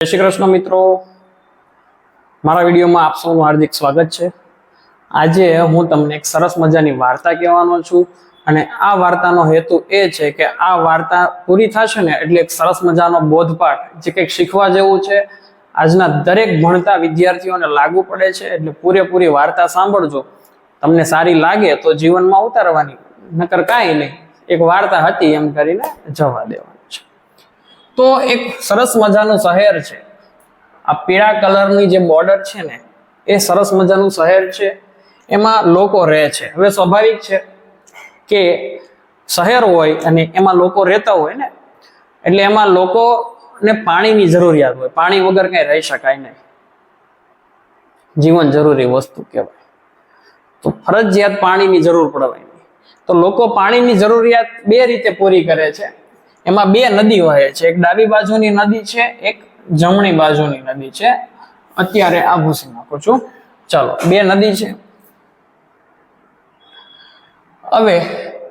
જય શ્રી કૃષ્ણ મિત્રો. મારા વિડીયોમાં આપ સૌનું હાર્દિક સ્વાગત છે. આજે હું તમને એક સરસ મજાની વાર્તા કહેવાનો છું અને આ વાર્તાનો હેતુ એ છે કે આ વાર્તા પૂરી થશે ને એટલે એક સરસ મજાનો બોધપાઠ જે કંઈક શીખવા જેવું છે. આજના દરેક ભણતા વિદ્યાર્થીઓને લાગુ પડે છે એટલે પૂરેપૂરી વાર્તા સાંભળજો. તમને સારી લાગે તો જીવનમાં ઉતારવાની, નકર કાંઈ નહીં. એક વાર્તા હતી એમ કરીને જવા દેવાની છે તો એક સરસ મજાનું શહેર છે. આ પીળા કલરની જે બોર્ડર છે ને, એ સરસ મજાનું શહેર છે. એમાં લોકો રહે છે. હવે સ્વાભાવિક છે કે શહેર હોય અને એમાં લોકો રહેતા હોય ને, એટલે એમાં લોકોને પાણીની જરૂરિયાત હોય. પાણી વગર કઈ રહી શકાય નહીં. જીવન જરૂરી વસ્તુ કહેવાય. તો ફરજિયાત પાણીની જરૂર પડવાની. તો લોકો પાણીની જરૂરિયાત બે રીતે પૂરી કરે છે. એમાં બે નદી વહે છે. એક ડાબી બાજુની નદી છે, એક જમણી બાજુની નદી છે. અત્યારે આ ભૂસી નાખું છું. ચાલો, બે નદી છે. હવે,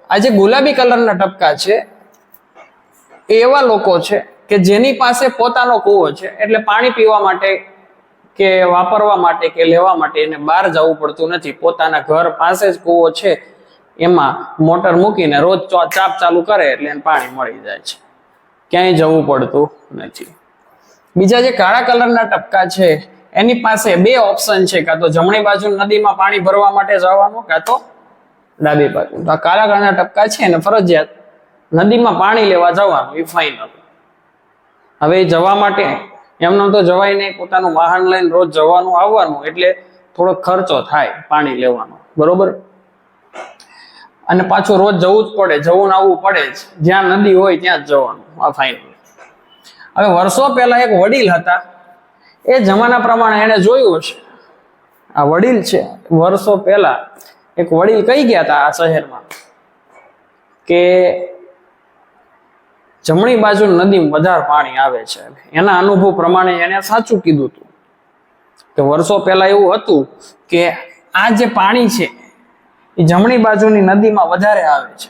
આ જે ગુલાબી કલરના ટપકા છે, એ એવા લોકો છે કે જેની પાસે પોતાનો કૂવો છે. એટલે પાણી પીવા માટે કે વાપરવા માટે કે લેવા માટે એને બહાર જવું પડતું નથી. પોતાના ઘર પાસે જ કૂવો છે. એમાં મોટર મૂકીને રોજ ચાપ ચાલુ કરે એટલે પાણી મળી જાય છે. ક્યાંય જવું પડતું નથી. બીજા જે કાળા કલરના ટપકા છે, એની પાસે બે ઓપ્શન છે, કાં તો જમણી બાજુ નદીમાં પાણી ભરવા માટે જવાનું, કાં તો ડાબી બાજુ. તો આ કાળા કલરના ટપકા છે, એને ફરજિયાત નદીમાં પાણી લેવા જવાનું, એ ફાઇનલ હવે જવા માટે, એમનો તો જવાય નહીં, પોતાનું વાહન લઈને રોજ જવાનું, આવવાનું, એટલે થોડો ખર્ચો થાય પાણી લેવાનો. બરોબર? અને પાછું રોજ જવું જ પડે, જવું આવવું પડે જ. જ્યાં નદી હોય ત્યાં જ જવાનું, આ ફાઇનલ હવે વર્ષો પહેલા એક વડીલ હતા. એ જમાના પ્રમાણે એને જોયું હશે. આ વડીલ છે, વર્ષો પહેલા એક વડીલ કઈ ગયા હતા આ શહેરમાં? કે જમણી બાજુ નદીમાં વધારે પાણી આવે છે. એના અનુભવ પ્રમાણે એને સાચું કીધું હતું. કે વર્ષો પહેલા એવું હતું કે આ જે પાણી છે એ જમણી બાજુની નદીમાં વધારે આવે છે.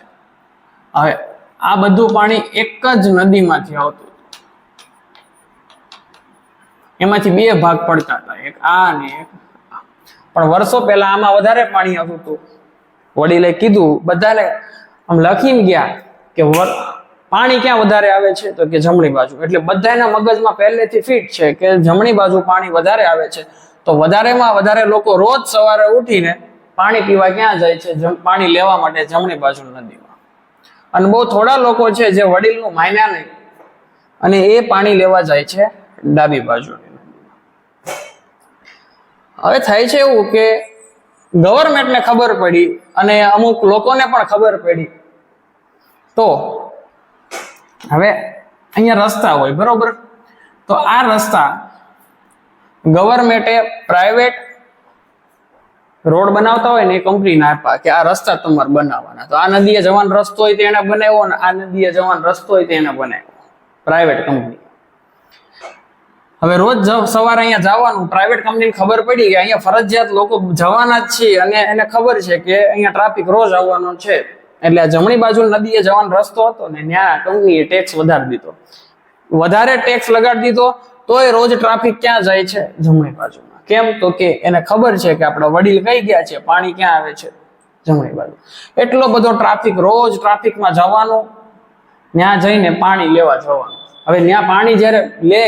હવે આ બધું પાણી એક જ નદીમાંથી આવતું. એમાંથી બે ભાગ પડતા હતા. એક આ અને એક પણ વર્ષો પહેલા આમાં વધારે પાણી આવતું હતું. વડીલે કીધું, બધાને આમ લખીને ગયા કે પાણી ક્યાં વધારે આવે છે? તો કે જમણી બાજુ. એટલે બધાના મગજમાં પહેલેથી ફિટ છે કે જમણી બાજુ પાણી વધારે આવે છે. તો વધારેમાં વધારે લોકો રોજ સવારે ઉઠીને પાણી પીવા ક્યાં જાય છે? પાણી લેવા માટે જમણી બાજુ નદીમાં. અને બહુ થોડા લોકો છે જે વડીલનું માન્યા નહીં. અને એ પાણી લેવા જાય છે ડાબી બાજુની હવે થાય છે એવું કે ગવર્મેન્ટને ખબર પડી અને અમુક લોકોને પણ ખબર પડી. તો હવે અહીંયા રસ્તા હોય, બરોબર? તો આ રસ્તા ગવર્મેન્ટે પ્રાઇવેટ રોડ બનાવતા હોય ને એ કંપનીને આપ્યા કે આ રસ્તા તમારે બનાવવાના. તો આ નદીએ જવાનો રસ્તો હોય તેને બનાવ્યો ને આ નદીએ જવાનો રસ્તો હોય તેને બનાવ્યો. પ્રાઇવેટ કંપની હવે રોજ સવારે અહીંયા જવાનું પ્રાઇવેટ કંપનીને ખબર પડી કે અહીંયા ફરજિયાત લોકો જવાના જ છે અને એને ખબર છે કે અહીંયા ટ્રાફિક રોજ આવવાનો છે. એટલે આ જમણી બાજુ નદીએ જવાનો રસ્તો હતો ને ત્યાં કંપનીએ ટેક્સ વધારી દીધો. વધારે ટેક્સ લગાડી દીધો, તોય રોજ ટ્રાફિક ક્યાં જાય છે જમણી બાજુમાં? કેમ? તો કે એને ખબર છે કે આપણા વડીલ કઈ ગયા છે, પાણી ક્યાં આવે છે? જમણી બાજુ. એટલો બધો ટ્રાફિક રોજ ટ્રાફિકમાં જવાનો, ત્યાં જઈને પાણી લેવા જવાનું. હવે ત્યાં પાણી જ્યારે લે,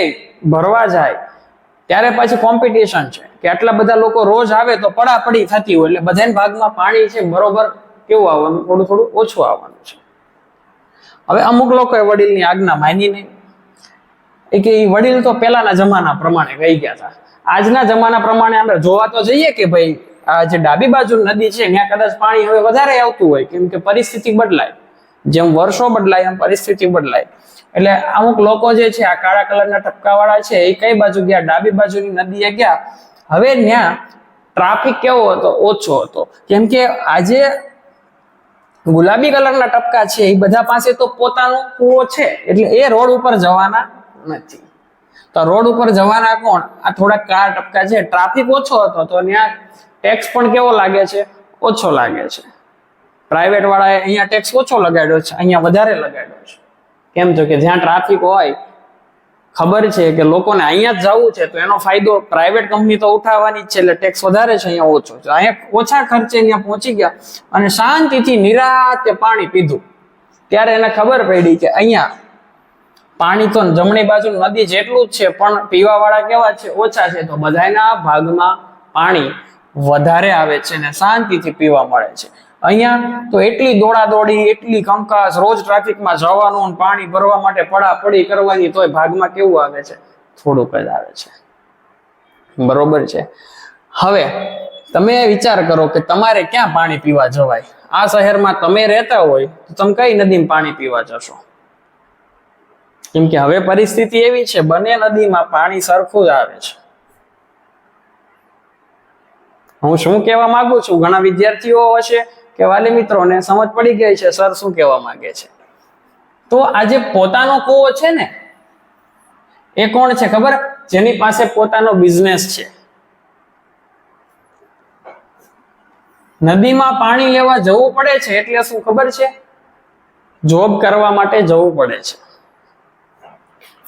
ભરવા જાય, ત્યારે પછી કોમ્પિટિશન છે. કે આટલા બધા લોકો રોજ આવે તો પડાપડી થતી હોય, એટલે બધાને ભાગમાં પાણી છે, બરોબર, કેવું આવવાનું? થોડું થોડું ઓછું આવવાનું છે. હવે અમુક લોકોએ વડીલની આજ્ઞા માની નહીં કે એ વડીલ તો પહેલાના જમાના પ્રમાણે કહી ગયા હતા. આજના જમાના પ્રમાણે આપણે જોવા તો જઈએ કે ભાઈ, આ જે ડાબી બાજુ નદી છે, ત્યાં કદાચ પાણી હવે વધારે આવતું હોય, કેમ કે પરિસ્થિતિ બદલાય. જેમ વર્ષો બદલાય, એમ પરિસ્થિતિ બદલાય. એટલે અમુક લોકો જે છે, આ કાળા કલરના ટપકાવાળા છે, એ કઈ બાજુ ગયા? ડાબી બાજુની નદીએ ગયા. હવે ત્યાં ટ્રાફિક કેવો હતો? ઓછો હતો. કેમ કે આજે ગુલાબી કલરના ટપકા છે, એ બધા પાસે તો પોતાનો કૂવો છે, એટલે એ રોડ ઉપર જવાના નથી. તો રોડ ઉપર જવાના કોણ? આ થોડા કાર ટપકા છે. ટ્રાફિક ઓછો હતો, તો ત્યાં ટેક્સ પણ કેવો લાગે છે? ઓછો લાગે છે. પ્રાઇવેટ વાળાએ અહીંયા ટેક્સ ઓછો લગાડ્યો છે, અહીંયા વધારે લગાડ્યો છે. કેમ તો કે જ્યાં ટ્રાફિક હોય, ખબર છે કે લોકોને અહીંયા જ જવું છે, તો એનો ફાયદો પ્રાઇવેટ કંપની તો ઉઠાવવાની જ છે, એટલે ટેક્સ વધારે છે, અહીંયા ઓછો છે. અહીંયા ઓછા ખર્ચે અહીંયા પહોંચી ગયા અને શાંતિથી નિરાતે પાણી પીધું. ત્યારે એને ખબર પડી કે અહીંયા પાણી તો જમણી બાજુ નદી જેટલું જ છે, પણ પીવા વાળા કેવા છે? ઓછા છે. તો બધાના ભાગમાં પાણી વધારે આવે છે ને શાંતિથી પીવા મળે છે. અહીંયા તો એટલી દોડાદોડી, એટલી કંકાસ, રોજ ટ્રાફિકમાં જવાનું અને પાણી ભરવા માટે પડાપડી કરવાની તોય ભાગમાં કેવું આવે છે? થોડુંક જ આવે છે. બરોબર છે. હવે તમે વિચાર કરો કે તમારે ક્યાં પાણી પીવા જવાય? આ શહેરમાં તમે રહેતા હોય તો તમે કઈ નદીમાં પાણી પીવા જશો? કેમ કે હવે પરિસ્થિતિ એવી છે, બંને નદીમાં પાણી સરખું જ આવે છે. હું શું કહેવા માંગુ છું? ઘણા વિદ્યાર્થીઓ હશે કે વાલી મિત્રોને સમજ પડી ગઈ છે, સર શું કહેવા માંગે છે? તો આ જે પોતાનો કૂવો છે ને, એ કોણ છે ખબર? જેની પાસે પોતાનો બિઝનેસ છે. નદીમાં પાણી લેવા જવું પડે છે એટલે શું ખબર છે? જોબ કરવા માટે જવું પડે છે.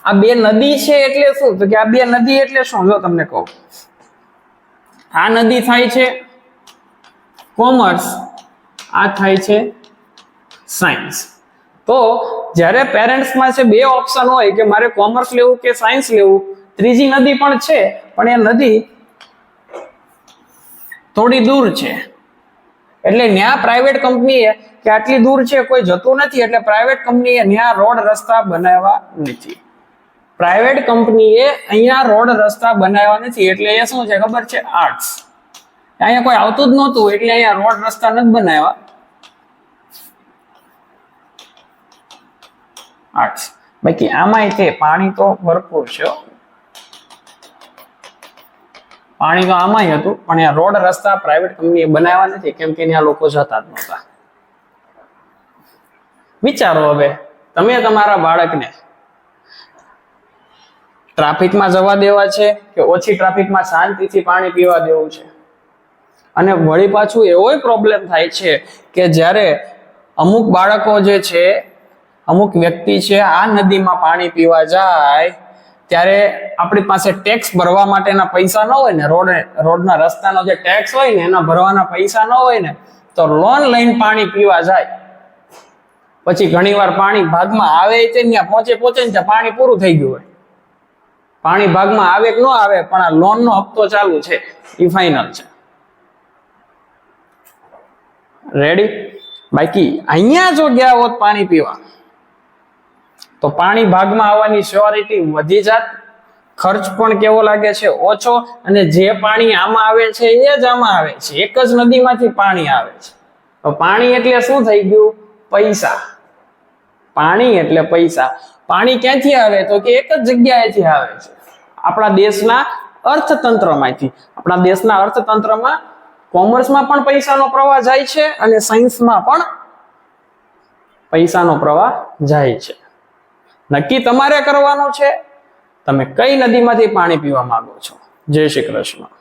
આ બે નદી છે એટલે શું? તો કે આ બે નદી એટલે શું? જો તમને કહું. આ નદી થાય છે કોમર્સ. આ થાય છે સાયન્સ. તો જ્યારે પેરેન્ટ્સમાં છે બે ઓપ્શન હોય કે મારે કોમર્સ લેવું કે સાયન્સ લેવું, ત્રીજી નદી પણ છે, પણ એ નદી થોડી દૂર છે. એટલે ન્યા પ્રાઇવેટ કંપનીએ કે આટલી દૂર છે કોઈ જતું નથી, એટલે પ્રાઇવેટ કંપનીએ ન્યા રોડ રસ્તા બનાવ્યા નથી. પ્રાઇવેટ કંપનીએ અહીંયા રોડ રસ્તા બનાવ્યા નથી. એટલે એ શું છે ખબર છે? આર્ટ્સ અહીંયા કોઈ આવતું જ નહોતું, એટલે અહીંયા રોડ રસ્તા નથી બનાવ્યા. આર્ટ્સ બાકી આમાંય તે પાણી તો ભરપૂર છે પાણી તો આમાંય હતું, પણ આ રોડ રસ્તા પ્રાઇવેટ કંપનીએ બનાવ્યા નથી, કેમ કે ત્યાં લોકો જતા જ નહોતા. વિચારો હવે, તમે તમારા બાળકને ટ્રાફિકમાં જવા દેવા છે કે ઓછી ટ્રાફિકમાં શાંતિથી પાણી પીવા દેવું છે? અને વળી પાછું એવોય પ્રોબ્લેમ થાય છે કે જ્યારે અમુક બાળકો જે છે, અમુક વ્યક્તિ છે, આ નદીમાં પાણી પીવા જાય, ત્યારે આપણી પાસે ટેક્સ ભરવા માટેના પૈસા ન હોય ને, રોડ, રોડના રસ્તાનો જે ટેક્સ હોય ને, એના ભરવાના પૈસા ન હોય ને, તો લોન લઈને પાણી પીવા જાય. પછી ઘણીવાર પાણી ભાગમાં આવે ત્યાં પહોંચે પહોંચે ને પાણી પૂરું થઈ ગયું હોય. પાણી ભાગમાં આવે કે ન આવે, પણ આ લોન નો હપ્તો ચાલુ છે. એ ફાઇનલ છે. રેડી બાકી અહીંયા જો ગયા હોત પાણી પીવા, તો પાણી ભાગમાં આવવાની શ્યોરિટી વધી જાત. ખર્ચ પણ કેવો લાગે છે? ઓછો. અને જે પાણી આમાં આવે છે, એ જ આમાં આવે છે. એક જ નદીમાંથી પાણી આવે છે. તો પાણી એટલે શું થઈ ગયું? પૈસા. પાણી એટલે પૈસા. પાણી ક્યાંથી આવે? તો કે એક જ જગ્યાએથી આવે છે. આપણા દેશના અર્થતંત્રમાંથી. આપણા દેશના અર્થતંત્રમાં કોમર્સમાં પણ પૈસાનો પ્રવાહ જાય છે અને સાયન્સમાં પણ પૈસાનો પ્રવાહ જાય છે. નક્કી તમારે કરવાનું છે? તમે કઈ નદીમાંથી પાણી પીવા માંગો છો? જય શ્રી કૃષ્ણ.